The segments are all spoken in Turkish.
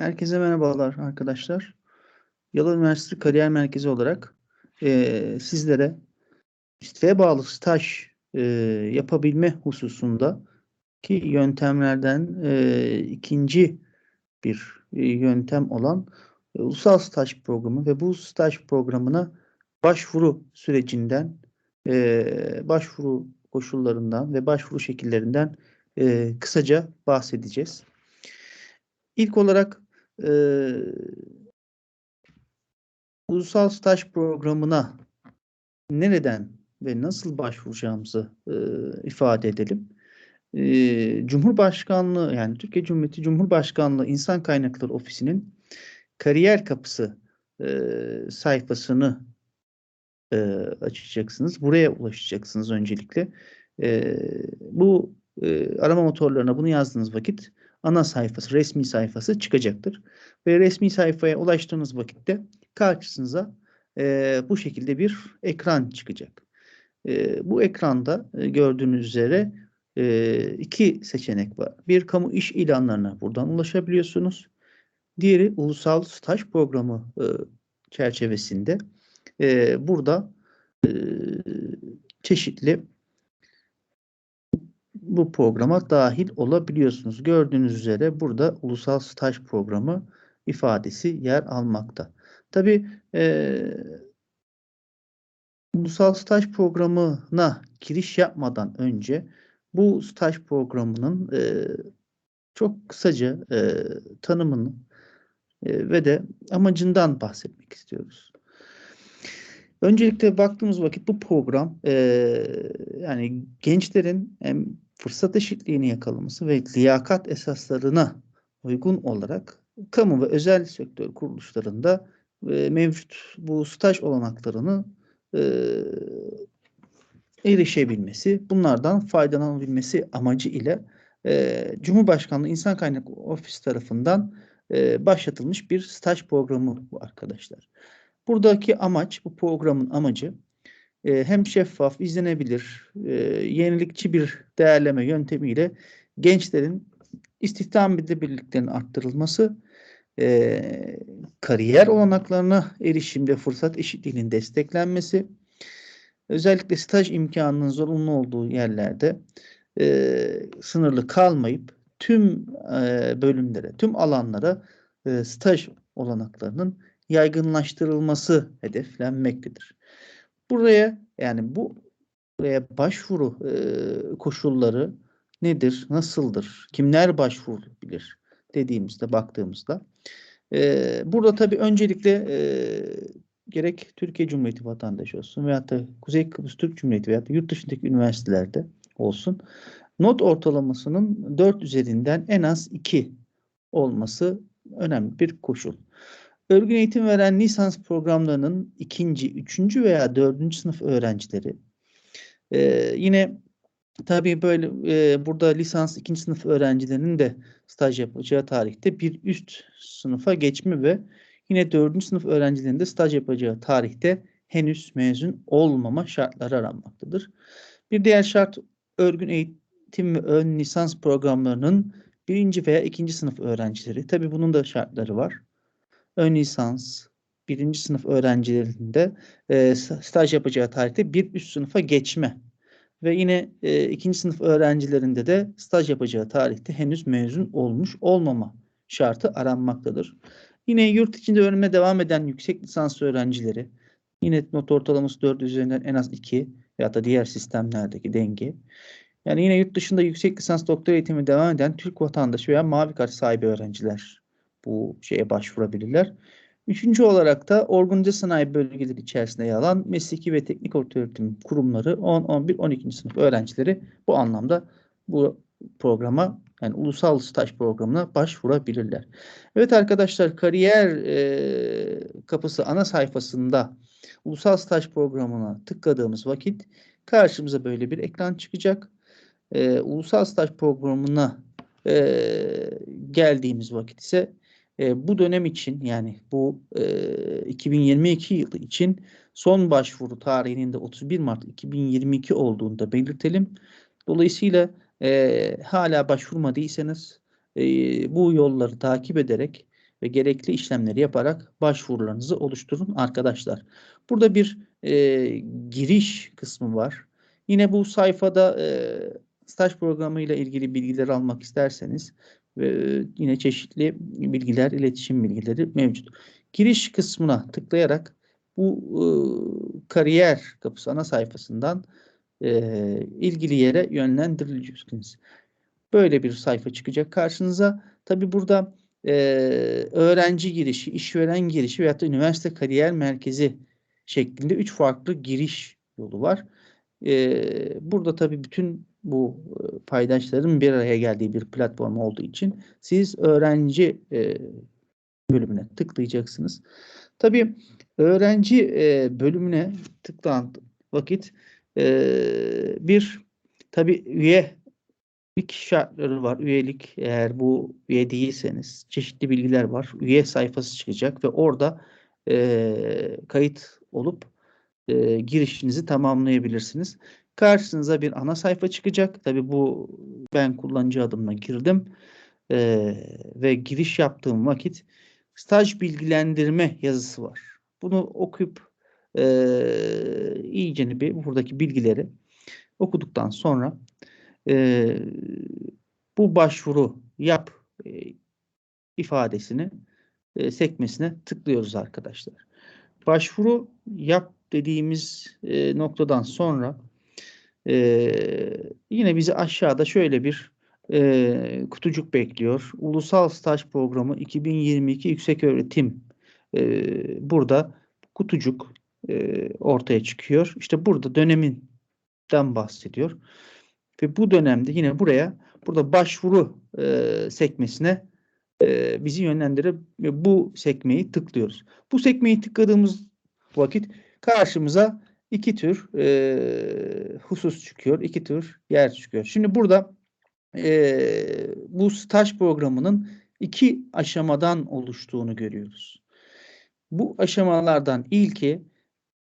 Herkese merhabalar arkadaşlar. Yalı Üniversitesi Kariyer Merkezi olarak e, sizlere isteğe bağlı staj e, yapabilme hususunda ki yöntemlerden e, ikinci bir yöntem olan e, ulusal staj programı ve bu staj programına başvuru sürecinden, e, başvuru koşullarından ve başvuru şekillerinden e, kısaca bahsedeceğiz. İlk olarak e, ulusal staj programına nereden ve nasıl başvuracağımızı e, ifade edelim. E, Cumhurbaşkanlığı yani Türkiye Cumhuriyeti Cumhurbaşkanlığı İnsan Kaynakları Ofisi'nin kariyer kapısı e, sayfasını e, açacaksınız. Buraya ulaşacaksınız öncelikle. E, bu e, arama motorlarına bunu yazdığınız vakit ana sayfası, resmi sayfası çıkacaktır. Ve resmi sayfaya ulaştığınız vakitte karşınıza e, bu şekilde bir ekran çıkacak. E, bu ekranda e, gördüğünüz üzere e, iki seçenek var. Bir kamu iş ilanlarına buradan ulaşabiliyorsunuz. Diğeri ulusal staj programı e, çerçevesinde e, burada e, çeşitli bu programa dahil olabiliyorsunuz. Gördüğünüz üzere burada ulusal staj programı ifadesi yer almakta. Tabi e, ulusal staj programına giriş yapmadan önce bu staj programının e, çok kısaca e, tanımını e, ve de amacından bahsetmek istiyoruz. Öncelikle baktığımız vakit bu program e, yani gençlerin hem fırsat eşitliğini yakalaması ve liyakat esaslarına uygun olarak kamu ve özel sektör kuruluşlarında e, mevcut bu staj olanaklarını e, erişebilmesi, bunlardan faydalanabilmesi amacı ile e, Cumhurbaşkanlığı İnsan Kaynakları Ofisi tarafından e, başlatılmış bir staj programı bu arkadaşlar. Buradaki amaç, bu programın amacı e, hem şeffaf, izlenebilir, e, yenilikçi bir değerleme yöntemiyle gençlerin istihdam edebilirliklerinin arttırılması, e, kariyer olanaklarına erişimde fırsat eşitliğinin desteklenmesi, özellikle staj imkanının zorunlu olduğu yerlerde sınırlı kalmayıp tüm bölümlere, tüm alanlara staj olanaklarının yaygınlaştırılması hedeflenmektedir. Buraya yani bu buraya başvuru e, koşulları nedir, nasıldır, kimler başvurabilir dediğimizde baktığımızda e, burada tabii öncelikle e, gerek Türkiye Cumhuriyeti vatandaşı olsun veyahut da Kuzey Kıbrıs Türk Cumhuriyeti veyahut da yurt dışındaki üniversitelerde olsun not ortalamasının 4 üzerinden en az 2 olması önemli bir koşul. Örgün eğitim veren lisans programlarının ikinci, üçüncü veya dördüncü sınıf öğrencileri e, yine tabii böyle e, burada lisans ikinci sınıf öğrencilerinin de staj yapacağı tarihte bir üst sınıfa geçme ve yine dördüncü sınıf öğrencilerinin de staj yapacağı tarihte henüz mezun olmama şartları aranmaktadır. Bir diğer şart örgün eğitim ve ön lisans programlarının birinci veya ikinci sınıf öğrencileri. Tabii bunun da şartları var ön lisans, birinci sınıf öğrencilerinde e, staj yapacağı tarihte bir üst sınıfa geçme ve yine e, ikinci sınıf öğrencilerinde de staj yapacağı tarihte henüz mezun olmuş olmama şartı aranmaktadır. Yine yurt içinde öğrenime devam eden yüksek lisans öğrencileri yine not ortalaması 4 üzerinden en az 2 ya da diğer sistemlerdeki denge. Yani yine yurt dışında yüksek lisans doktor eğitimi devam eden Türk vatandaşı veya mavi kart sahibi öğrenciler bu şeye başvurabilirler. Üçüncü olarak da organize sanayi bölgeleri içerisinde yer alan mesleki ve teknik ortaöğretim kurumları 10, 11, 12. sınıf öğrencileri bu anlamda bu programa yani ulusal staj programına başvurabilirler. Evet arkadaşlar kariyer e, kapısı ana sayfasında ulusal staj programına tıkladığımız vakit karşımıza böyle bir ekran çıkacak. E, ulusal staj programına e, geldiğimiz vakit ise e, bu dönem için yani bu e, 2022 yılı için son başvuru tarihinin de 31 Mart 2022 olduğunu da belirtelim. Dolayısıyla e, hala başvurmadıysanız e, bu yolları takip ederek ve gerekli işlemleri yaparak başvurularınızı oluşturun arkadaşlar. Burada bir e, giriş kısmı var. Yine bu sayfada e, staj programı ile ilgili bilgiler almak isterseniz ve yine çeşitli bilgiler, iletişim bilgileri mevcut. Giriş kısmına tıklayarak bu e, kariyer kapısı ana sayfasından e, ilgili yere yönlendirileceksiniz. Böyle bir sayfa çıkacak karşınıza. Tabi burada e, öğrenci girişi, işveren girişi veyahut da üniversite kariyer merkezi şeklinde üç farklı giriş yolu var. E, burada tabi bütün bu e, paydaşların bir araya geldiği bir platform olduğu için siz öğrenci e, bölümüne tıklayacaksınız. Tabii öğrenci e, bölümüne tıklanan vakit bir tabii üyelik şartları var. Üyelik eğer bu üye değilseniz çeşitli bilgiler var. Üye sayfası çıkacak ve orada e, kayıt olup e, girişinizi tamamlayabilirsiniz. Karşınıza bir ana sayfa çıkacak. Tabii bu ben kullanıcı adımla girdim e, ve giriş yaptığım vakit staj bilgilendirme yazısı var. Bunu okuyup e, iyice bir buradaki bilgileri okuduktan sonra e, bu başvuru yap e, ifadesini e, sekmesine tıklıyoruz arkadaşlar. Başvuru yap dediğimiz e, noktadan sonra e, yine bizi aşağıda şöyle bir e, kutucuk bekliyor. Ulusal Staj Programı 2022 Yüksek Öğretim e, burada kutucuk e, ortaya çıkıyor. İşte burada döneminden bahsediyor. Ve bu dönemde yine buraya burada başvuru e, sekmesine e, bizi yönlendirip bu sekmeyi tıklıyoruz. Bu sekmeyi tıkladığımız vakit karşımıza iki tür e, husus çıkıyor. iki tür yer çıkıyor. Şimdi burada e, bu staj programının iki aşamadan oluştuğunu görüyoruz. Bu aşamalardan ilki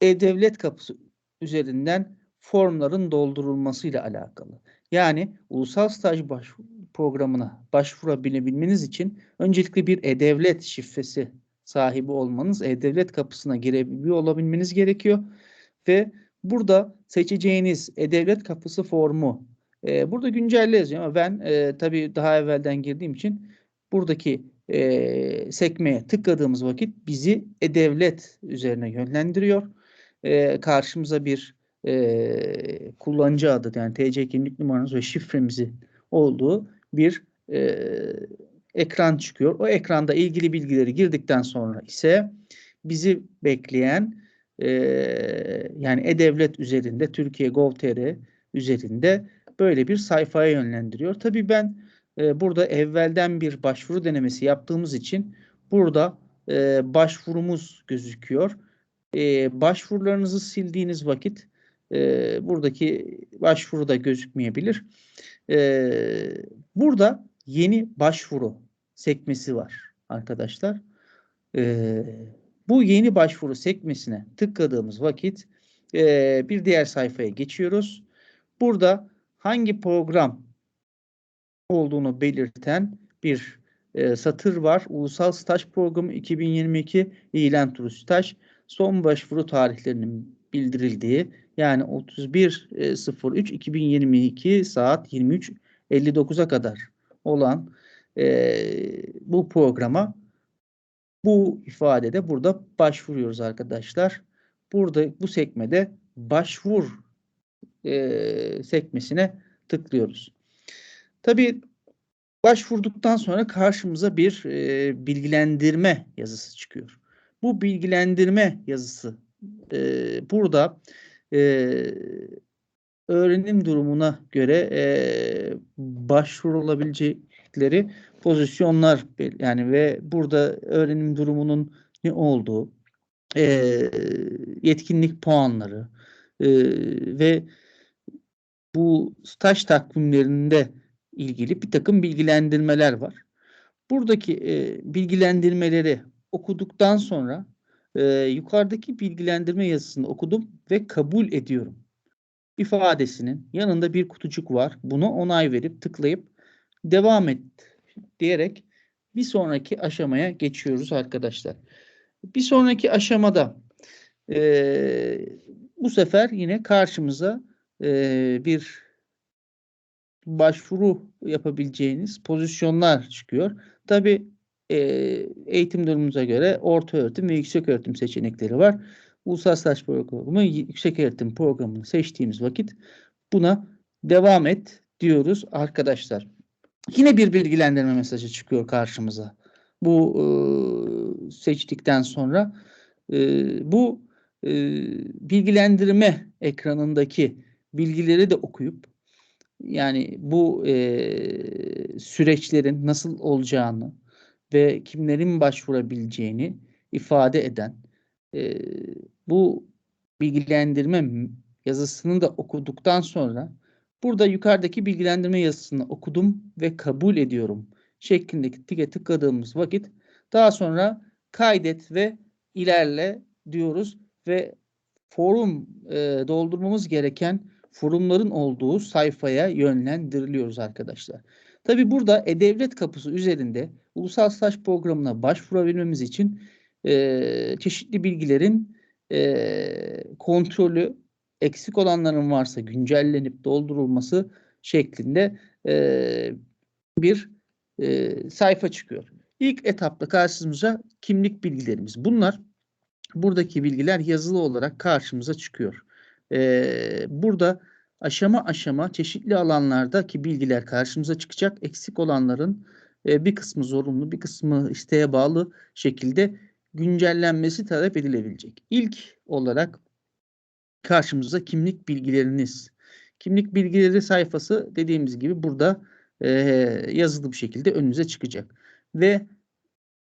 e-devlet kapısı üzerinden formların doldurulmasıyla alakalı. Yani ulusal staj baş, programına başvurabilmeniz için öncelikle bir e-devlet şifresi sahibi olmanız, e-devlet kapısına girebiliyor olabilmeniz gerekiyor ve burada seçeceğiniz e-devlet kapısı formu e, burada güncelle ama ben e, tabii daha evvelden girdiğim için buradaki e, sekmeye tıkladığımız vakit bizi e-devlet üzerine yönlendiriyor. E, karşımıza bir e, kullanıcı adı yani TC kimlik numaranız ve şifremizi olduğu bir e, ekran çıkıyor. O ekranda ilgili bilgileri girdikten sonra ise bizi bekleyen yani e-devlet üzerinde Türkiye Gov.tr üzerinde böyle bir sayfaya yönlendiriyor. Tabii ben e, burada evvelden bir başvuru denemesi yaptığımız için burada e, başvurumuz gözüküyor. E, başvurularınızı sildiğiniz vakit e, buradaki başvuru da gözükmeyebilir. E, burada yeni başvuru sekmesi var arkadaşlar. E, bu yeni başvuru sekmesine tıkladığımız vakit e, bir diğer sayfaya geçiyoruz. Burada hangi program olduğunu belirten bir e, satır var. Ulusal Staj Programı 2022 ilan turu staj son başvuru tarihlerinin bildirildiği yani 31.03.2022 saat 23.59'a kadar olan e, bu programa bu ifadede burada başvuruyoruz arkadaşlar. Burada bu sekmede başvur e, sekmesine tıklıyoruz. Tabii başvurduktan sonra karşımıza bir e, bilgilendirme yazısı çıkıyor. Bu bilgilendirme yazısı e, burada e, öğrenim durumuna göre e, başvurulabilecekleri pozisyonlar yani ve burada öğrenim durumunun ne olduğu, e, yetkinlik puanları e, ve bu staj takvimlerinde ilgili bir takım bilgilendirmeler var. Buradaki e, bilgilendirmeleri okuduktan sonra e, yukarıdaki bilgilendirme yazısını okudum ve kabul ediyorum. ifadesinin yanında bir kutucuk var. Buna onay verip tıklayıp devam et diyerek bir sonraki aşamaya geçiyoruz arkadaşlar. Bir sonraki aşamada e, bu sefer yine karşımıza e, bir başvuru yapabileceğiniz pozisyonlar çıkıyor. Tabi e, eğitim durumunuza göre orta öğretim ve yüksek öğretim seçenekleri var. Ulusal Staj Programı yüksek öğretim programını seçtiğimiz vakit buna devam et diyoruz arkadaşlar. Yine bir bilgilendirme mesajı çıkıyor karşımıza. Bu e, seçtikten sonra e, bu e, bilgilendirme ekranındaki bilgileri de okuyup yani bu e, süreçlerin nasıl olacağını ve kimlerin başvurabileceğini ifade eden e, bu bilgilendirme yazısını da okuduktan sonra burada yukarıdaki bilgilendirme yazısını okudum ve kabul ediyorum şeklindeki tike tıkladığımız vakit daha sonra kaydet ve ilerle diyoruz ve forum e, doldurmamız gereken forumların olduğu sayfaya yönlendiriliyoruz arkadaşlar. Tabi burada E-Devlet kapısı üzerinde ulusal staj programına başvurabilmemiz için e, çeşitli bilgilerin e, kontrolü, eksik olanların varsa güncellenip doldurulması şeklinde e, bir e, sayfa çıkıyor. İlk etapta karşımıza kimlik bilgilerimiz. Bunlar buradaki bilgiler yazılı olarak karşımıza çıkıyor. Ee, burada aşama aşama çeşitli alanlardaki bilgiler karşımıza çıkacak. Eksik olanların e, bir kısmı zorunlu, bir kısmı isteğe bağlı şekilde güncellenmesi talep edilebilecek. İlk olarak karşımıza kimlik bilgileriniz. Kimlik bilgileri sayfası dediğimiz gibi burada e, yazılı bir şekilde önünüze çıkacak. Ve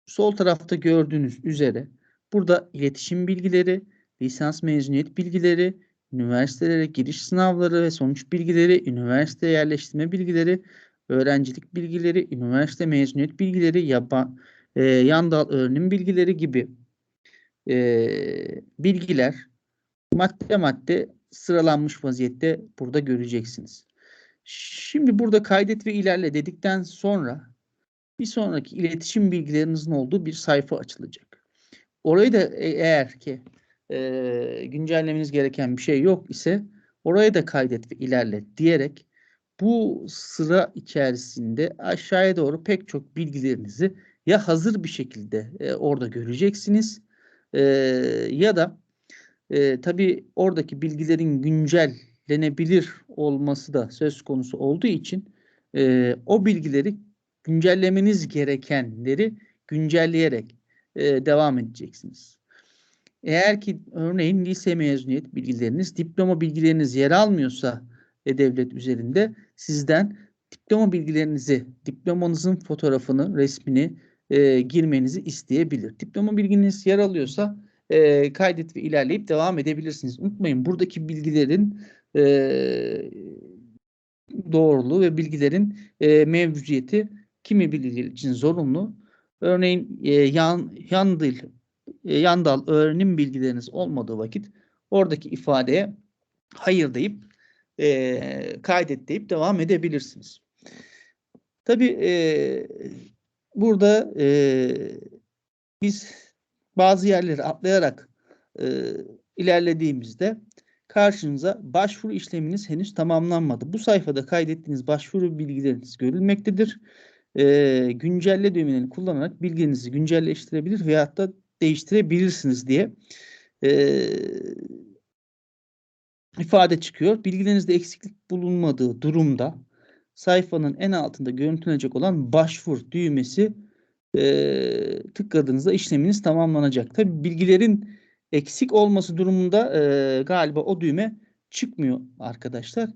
sol tarafta gördüğünüz üzere burada iletişim bilgileri, lisans mezuniyet bilgileri, üniversitelere giriş sınavları ve sonuç bilgileri, üniversite yerleştirme bilgileri, öğrencilik bilgileri, üniversite mezuniyet bilgileri, yaban, e, yan dal öğrenim bilgileri gibi e, bilgiler madde madde sıralanmış vaziyette burada göreceksiniz. Şimdi burada kaydet ve ilerle dedikten sonra bir sonraki iletişim bilgilerinizin olduğu bir sayfa açılacak. Orayı da e, eğer ki e, güncellemeniz gereken bir şey yok ise oraya da kaydet ve ilerle diyerek bu sıra içerisinde aşağıya doğru pek çok bilgilerinizi ya hazır bir şekilde e, orada göreceksiniz e, ya da e, tabii oradaki bilgilerin güncellenebilir olması da söz konusu olduğu için e, o bilgileri güncellemeniz gerekenleri güncelleyerek e, devam edeceksiniz. Eğer ki örneğin lise mezuniyet bilgileriniz, diploma bilgileriniz yer almıyorsa e-devlet üzerinde sizden diploma bilgilerinizi, diplomanızın fotoğrafını, resmini e, girmenizi isteyebilir. Diploma bilginiz yer alıyorsa e, kaydet ve ilerleyip devam edebilirsiniz. Unutmayın buradaki bilgilerin e, doğruluğu ve bilgilerin e, mevcudiyeti kimi bilgiler için zorunlu. Örneğin e, yan, yan dil, e, yan dal öğrenim bilgileriniz olmadığı vakit oradaki ifadeye hayır deyip e, kaydet deyip devam edebilirsiniz. Tabi e, burada e, biz bazı yerleri atlayarak e, ilerlediğimizde karşınıza başvuru işleminiz henüz tamamlanmadı. Bu sayfada kaydettiğiniz başvuru bilgileriniz görülmektedir. E, güncelle düğmelerini kullanarak bilginizi güncelleştirebilir veyahut da değiştirebilirsiniz diye e, ifade çıkıyor. Bilgilerinizde eksiklik bulunmadığı durumda sayfanın en altında görüntülenecek olan başvur düğmesi e, tıkladığınızda işleminiz tamamlanacak. Tabi bilgilerin eksik olması durumunda e, galiba o düğme çıkmıyor arkadaşlar.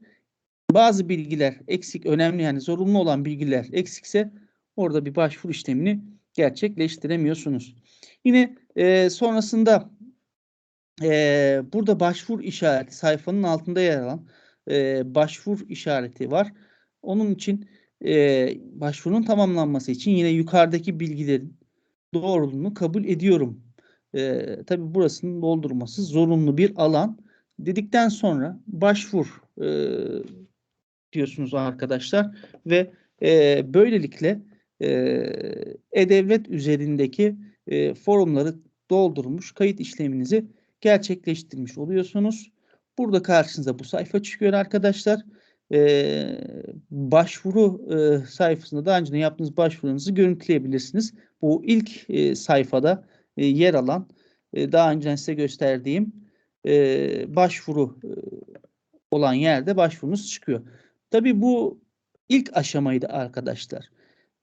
Bazı bilgiler eksik, önemli yani zorunlu olan bilgiler eksikse orada bir başvuru işlemini gerçekleştiremiyorsunuz. Yine e, sonrasında e, burada başvur işareti sayfanın altında yer alan e, başvur işareti var. Onun için e, başvurunun tamamlanması için yine yukarıdaki bilgilerin doğruluğunu kabul ediyorum. E, tabii burasının doldurması zorunlu bir alan. Dedikten sonra başvur e, diyorsunuz arkadaşlar ve e, böylelikle E-Devlet üzerindeki e, forumları doldurmuş, kayıt işleminizi gerçekleştirmiş oluyorsunuz. Burada karşınıza bu sayfa çıkıyor arkadaşlar. Ee, başvuru e, sayfasında daha önce yaptığınız başvurunuzu görüntüleyebilirsiniz. Bu ilk e, sayfada e, yer alan e, daha önce size gösterdiğim e, başvuru e, olan yerde başvurunuz çıkıyor. Tabii bu ilk aşamaydı arkadaşlar.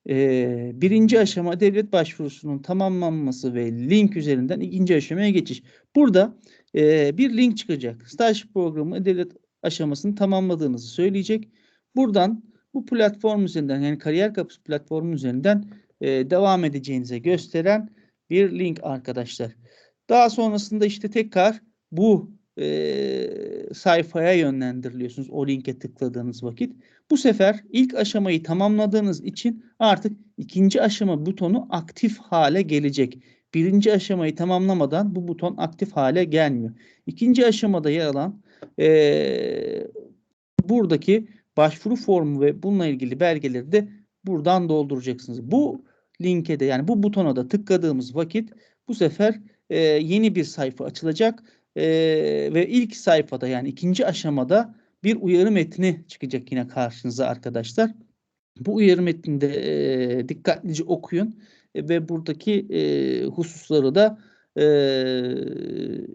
Ee, birinci aşama devlet başvurusunun tamamlanması ve link üzerinden ikinci aşamaya geçiş. Burada e, bir link çıkacak. Staj programı devlet aşamasını tamamladığınızı söyleyecek. Buradan bu platform üzerinden yani kariyer kapısı platformu üzerinden e, devam edeceğinize gösteren bir link arkadaşlar. Daha sonrasında işte tekrar bu e, sayfaya yönlendiriliyorsunuz o linke tıkladığınız vakit. Bu sefer ilk aşamayı tamamladığınız için artık ikinci aşama butonu aktif hale gelecek. Birinci aşamayı tamamlamadan bu buton aktif hale gelmiyor. İkinci aşamada yer alan e, buradaki başvuru formu ve bununla ilgili belgeleri de buradan dolduracaksınız. Bu linke de yani bu butona da tıkladığımız vakit bu sefer e, yeni bir sayfa açılacak e, ve ilk sayfada yani ikinci aşamada bir uyarı metni çıkacak yine karşınıza arkadaşlar. Bu uyarı metninde e, dikkatlice okuyun e, ve buradaki e, hususları da e,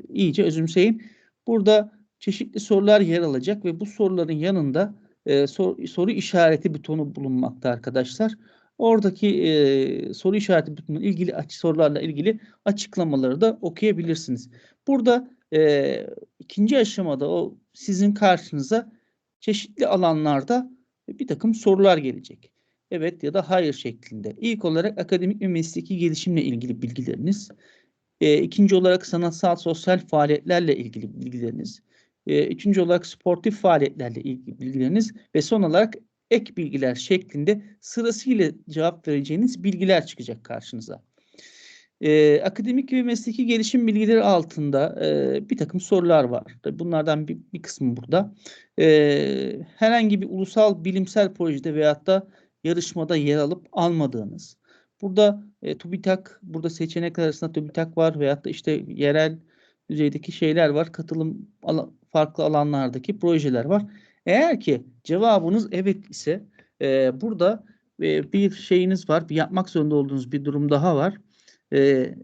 iyice özümseyin. Burada çeşitli sorular yer alacak ve bu soruların yanında e, sor, soru işareti butonu bulunmakta arkadaşlar. Oradaki e, soru işareti butonuna ilgili sorularla ilgili açıklamaları da okuyabilirsiniz. Burada e, ikinci aşamada o sizin karşınıza çeşitli alanlarda bir takım sorular gelecek. Evet ya da hayır şeklinde. İlk olarak akademik ve mesleki gelişimle ilgili bilgileriniz. E, ikinci olarak sanatsal sosyal faaliyetlerle ilgili bilgileriniz. E, üçüncü olarak sportif faaliyetlerle ilgili bilgileriniz. Ve son olarak ek bilgiler şeklinde sırasıyla cevap vereceğiniz bilgiler çıkacak karşınıza. Ee, akademik ve mesleki gelişim bilgileri altında e, bir takım sorular var. Bunlardan bir, bir kısmı burada. E, herhangi bir ulusal bilimsel projede veyahut da yarışmada yer alıp almadığınız. Burada e, TÜBİTAK, burada seçenekler arasında TÜBİTAK var veyahut da işte yerel düzeydeki şeyler var. Katılım al farklı alanlardaki projeler var. Eğer ki cevabınız evet ise e, burada e, bir şeyiniz var, bir yapmak zorunda olduğunuz bir durum daha var e,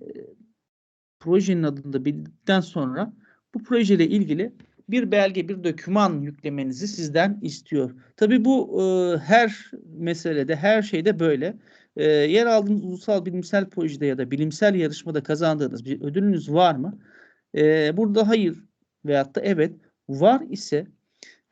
projenin adını da bildikten sonra bu projeyle ilgili bir belge, bir doküman yüklemenizi sizden istiyor. Tabii bu e, her meselede, her şeyde böyle. E, yer aldığınız ulusal bilimsel projede ya da bilimsel yarışmada kazandığınız bir ödülünüz var mı? E, burada hayır veyahut da evet var ise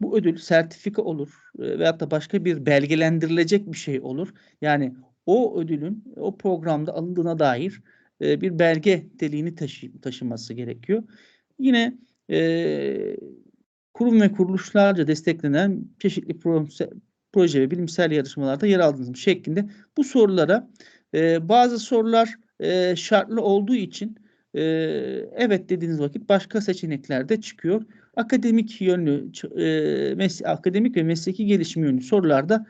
bu ödül sertifika olur e, veyahut da başka bir belgelendirilecek bir şey olur. Yani o ödülün o programda alındığına dair e, bir belge niteliğini taşı, taşıması gerekiyor. Yine e, kurum ve kuruluşlarca desteklenen çeşitli proje ve bilimsel yarışmalarda yer aldığınız şeklinde bu sorulara e, bazı sorular e, şartlı olduğu için e, evet dediğiniz vakit başka seçenekler de çıkıyor. Akademik yönlü, e, mes akademik ve mesleki gelişim yönlü sorularda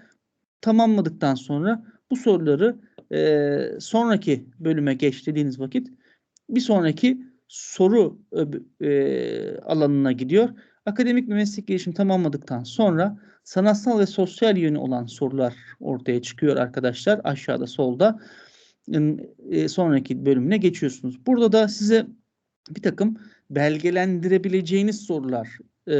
tamamladıktan sonra bu soruları e, sonraki bölüme geç dediğiniz vakit bir sonraki soru e, alanına gidiyor. Akademik ve meslek gelişim tamamladıktan sonra sanatsal ve sosyal yönü olan sorular ortaya çıkıyor arkadaşlar. Aşağıda solda e, sonraki bölümüne geçiyorsunuz. Burada da size bir takım belgelendirebileceğiniz sorular e,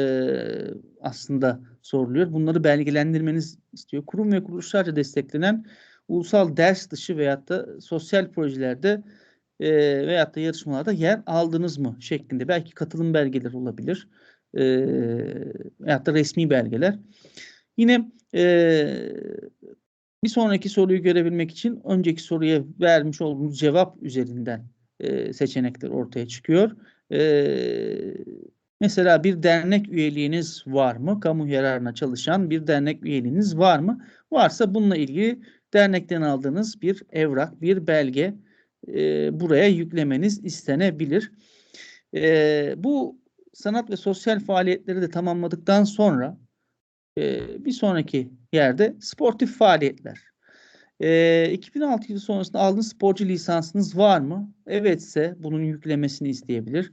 aslında soruluyor. Bunları belgelendirmeniz istiyor. Kurum ve kuruluşlarca desteklenen ulusal ders dışı veyahut da sosyal projelerde e, veyahut da yarışmalarda yer aldınız mı şeklinde. Belki katılım belgeleri olabilir. E, veyahut da resmi belgeler. Yine e, bir sonraki soruyu görebilmek için önceki soruya vermiş olduğunuz cevap üzerinden e, seçenekler ortaya çıkıyor. E, mesela bir dernek üyeliğiniz var mı? Kamu yararına çalışan bir dernek üyeliğiniz var mı? Varsa bununla ilgili dernekten aldığınız bir evrak, bir belge e, buraya yüklemeniz istenebilir. E, bu sanat ve sosyal faaliyetleri de tamamladıktan sonra e, bir sonraki yerde sportif faaliyetler. Eee, 2006 yılı sonrasında aldığınız sporcu lisansınız var mı? Evetse bunun yüklemesini isteyebilir.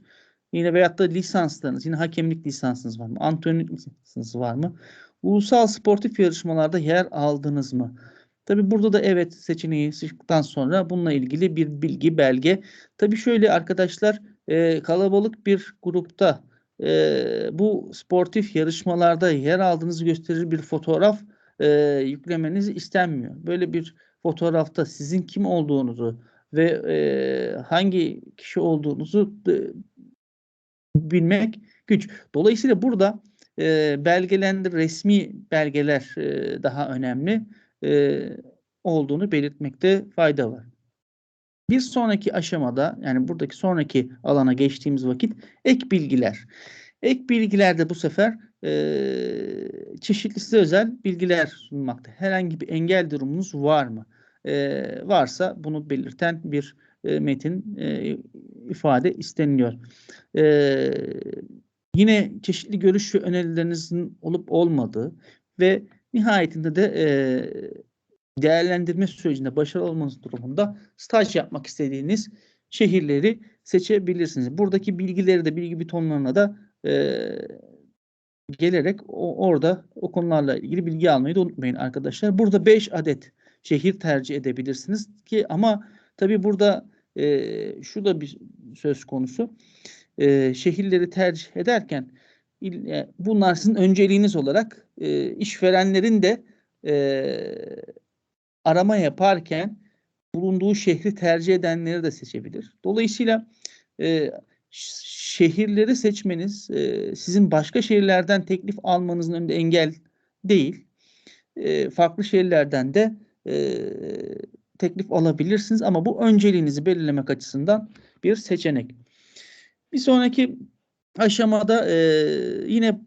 Yine veyahut da lisanslarınız, yine hakemlik lisansınız var mı? Antrenörlük lisansınız var mı? Ulusal sportif yarışmalarda yer aldınız mı? Tabii burada da evet seçeneği seçtikten sonra bununla ilgili bir bilgi, belge. Tabii şöyle arkadaşlar, eee, kalabalık bir grupta, eee, bu sportif yarışmalarda yer aldığınızı gösterir bir fotoğraf, eee, yüklemeniz istenmiyor. Böyle bir fotoğrafta sizin kim olduğunuzu ve, eee, hangi kişi olduğunuzu dı bilmek güç. Dolayısıyla burada, eee, belgelendir resmî belgeler, eee, daha önemli, eee, olduğunu belirtmekte fayda var. Bir sonraki aşamada, yani buradaki sonraki alana geçtiğimiz vakit ek bilgiler. Ek bilgilerde bu sefer, çeşitli size özel bilgiler sunulmakta. Herhangi bir engel durumunuz var mı? Eee, varsa bunu belirten bir, eee, metin, eee, ifade isteniliyor. Eee, yine çeşitli görüş ve önerilerinizin olup olmadığı ve nihayetinde de, eee, değerlendirme sürecinde başarılı olmanız durumunda staj yapmak istediğiniz şehirleri seçebilirsiniz. Buradaki bilgileri de bilgi butonlarına da, eee, gelerek o orada o konularla ilgili bilgi almayı da unutmayın arkadaşlar. Burada 5 adet şehir tercih edebilirsiniz ki ama tabii burada, eee, şu da bir söz konusu. Eee, şehirleri tercih ederken il eee, bunlar sizin önceliğiniz olarak, eee, işverenlerin de, eee, arama yaparken bulunduğu şehri tercih edenleri de seçebilir. Dolayısıyla, ş şehirleri seçmeniz, eee, sizin başka şehirlerden teklif almanızın önünde engel değil. Eee, farklı şehirlerden de, eee, teklif alabilirsiniz ama bu önceliğinizi belirlemek açısından bir seçenek. Bir sonraki aşamada, eee, yine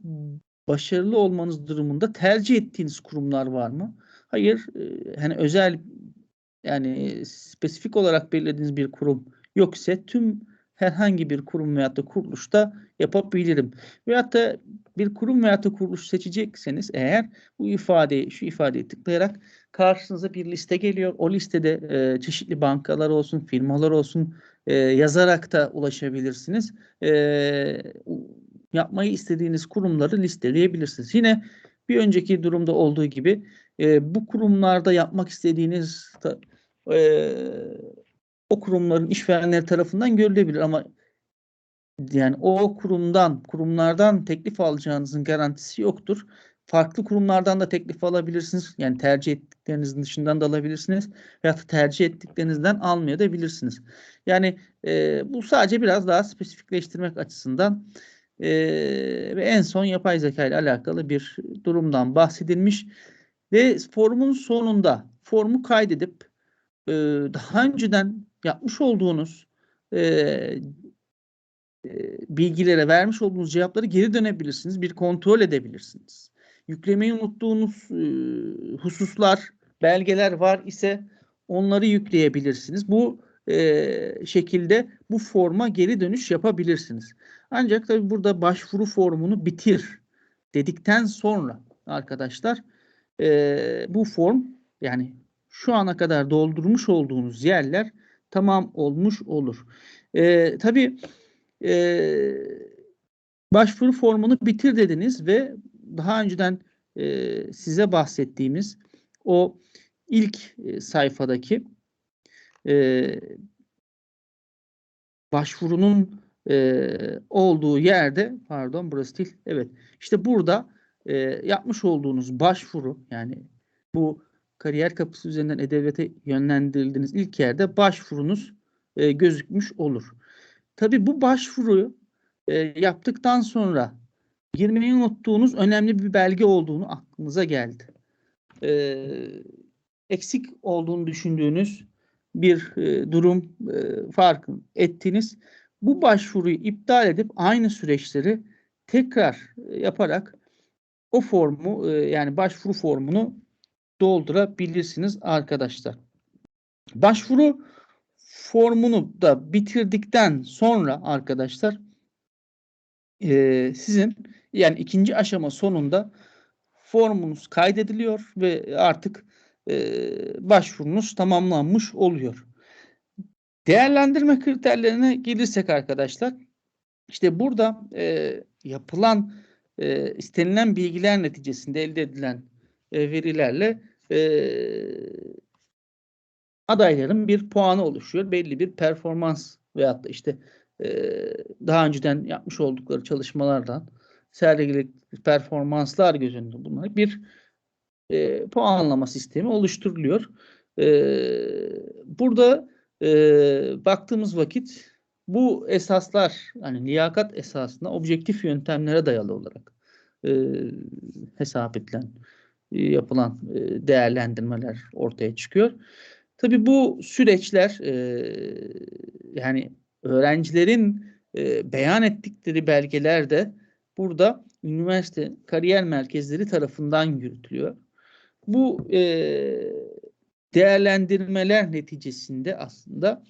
başarılı olmanız durumunda tercih ettiğiniz kurumlar var mı? Hayır, eee, hani özel, yani spesifik olarak belirlediğiniz bir kurum yok ise tüm herhangi bir kurum veyahut da kuruluşta yapabilirim. Veyahut da bir kurum veyahut da kuruluş seçecekseniz eğer bu ifadeyi, şu ifadeyi tıklayarak karşınıza bir liste geliyor. O listede, eee, çeşitli bankalar olsun, firmalar olsun, eee, yazarak da ulaşabilirsiniz. U yapmayı istediğiniz kurumları listeleyebilirsiniz. Yine bir önceki durumda olduğu gibi, eee, bu kurumlarda yapmak istediğiniz eee, o kurumların işverenleri tarafından görülebilir ama yani o kurumdan, kurumlardan teklif alacağınızın garantisi yoktur. Farklı kurumlardan da teklif alabilirsiniz. Yani tercih ettiklerinizin dışından da alabilirsiniz veyahut da tercih ettiklerinizden almayabilirsiniz. Yani, eee, bu sadece biraz daha spesifikleştirmek açısından, eee, ve en son yapay zekâ ile alakalı bir durumdan bahsedilmiş ve formun sonunda formu kaydedip, eee, daha önceden yapmış olduğunuz, eee, eee, bilgilere vermiş olduğunuz cevapları geri dönebilirsiniz. Bir kontrol edebilirsiniz. Yüklemeyi unuttuğunuz, eee, hususlar, belgeler var ise onları yükleyebilirsiniz. Bu, eee, şekilde bu forma geri dönüş yapabilirsiniz. Ancak tabii burada başvuru formunu bitir dedikten sonra arkadaşlar, eee, bu form yani şu ana kadar doldurmuş olduğunuz yerler tamam olmuş olur. Eee, tabii, eee, başvuru formunu bitir dediniz ve daha önceden, eee, size bahsettiğimiz o ilk, eee, sayfadaki, eee başvurunun, eee, olduğu yerde pardon burası değil, evet, işte burada, eee, yapmış olduğunuz başvuru yani bu kariyer kapısı üzerinden e-devlete yönlendirildiğiniz ilk yerde başvurunuz, eee, gözükmüş olur. Tabii bu başvuruyu, eee, yaptıktan sonra girmeyi unuttuğunuz önemli bir belge olduğunu aklınıza geldi. Eee, eksik olduğunu düşündüğünüz bir, eee, durum, eee, fark ettiniz. Bu başvuruyu iptal edip aynı süreçleri tekrar yaparak o formu, eee, yani başvuru formunu doldurabilirsiniz arkadaşlar. Başvuru formunu da bitirdikten sonra arkadaşlar eee, sizin yani 2. aşama sonunda formunuz kaydediliyor ve artık, başvurunuz tamamlanmış oluyor. Değerlendirme kriterlerine gelirsek arkadaşlar, işte burada e, yapılan e, istenilen bilgiler neticesinde elde edilen e, verilerle e, adayların bir puanı oluşuyor. Belli bir performans veyahut da işte e, daha önceden yapmış oldukları çalışmalardan sergiledikleri performanslar göz önünde bulunarak bir e, puanlama sistemi oluşturuluyor. E, burada e, baktığımız vakit bu esaslar hani liyakat esasında objektif yöntemlere dayalı olarak e, hesap edilen yapılan e, değerlendirmeler ortaya çıkıyor. Tabii bu süreçler e, yani öğrencilerin e, beyan ettikleri belgeler de burada üniversite kariyer merkezleri tarafından yürütülüyor. Bu e, değerlendirmeler neticesinde aslında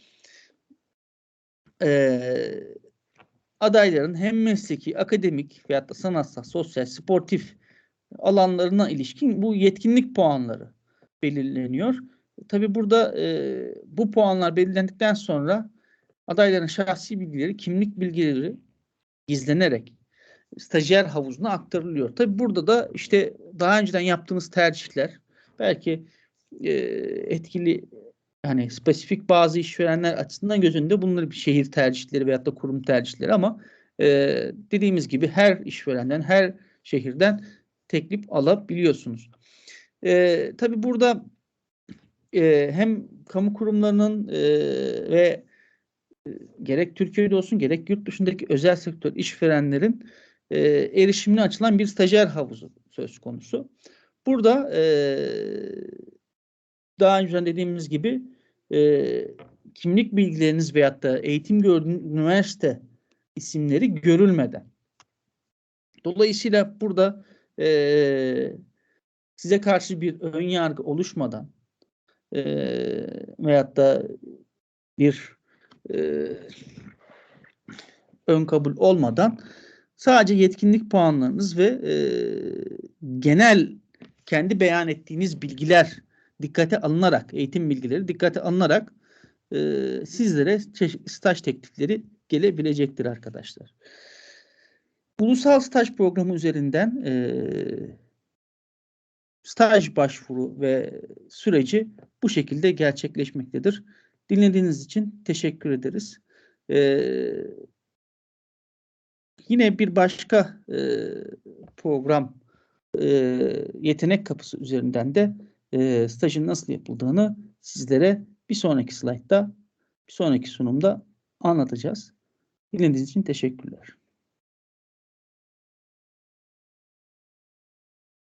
e, adayların hem mesleki, akademik veyahut da sanatsal, sosyal, sportif alanlarına ilişkin bu yetkinlik puanları belirleniyor. Tabi burada e, bu puanlar belirlendikten sonra adayların şahsi bilgileri, kimlik bilgileri gizlenerek stajyer havuzuna aktarılıyor. Tabi burada da işte daha önceden yaptığınız tercihler belki e, etkili yani spesifik bazı işverenler açısından göz önünde bunları bir şehir tercihleri veyahut da kurum tercihleri ama e, dediğimiz gibi her işverenden, her şehirden teklif alabiliyorsunuz. E, tabii burada e, hem kamu kurumlarının e, ve e, gerek Türkiye'de olsun gerek yurt dışındaki özel sektör işverenlerin e, erişimine açılan bir stajyer havuzu söz konusu. Burada e, daha önce dediğimiz gibi e, kimlik bilgileriniz veyahut da eğitim gördüğünüz üniversite isimleri görülmeden. Dolayısıyla burada e, size karşı bir ön yargı oluşmadan e, veyahut da bir e, ön kabul olmadan sadece yetkinlik puanlarınız ve e, genel kendi beyan ettiğiniz bilgiler dikkate alınarak, eğitim bilgileri dikkate alınarak e, sizlere staj teklifleri gelebilecektir arkadaşlar. Ulusal staj programı üzerinden e, staj başvuru ve süreci bu şekilde gerçekleşmektedir. Dinlediğiniz için teşekkür ederiz. Ee, yine bir başka e, program e, yetenek kapısı üzerinden de e, stajın nasıl yapıldığını sizlere bir sonraki slaytta, bir sonraki sunumda anlatacağız. Dinlediğiniz için teşekkürler.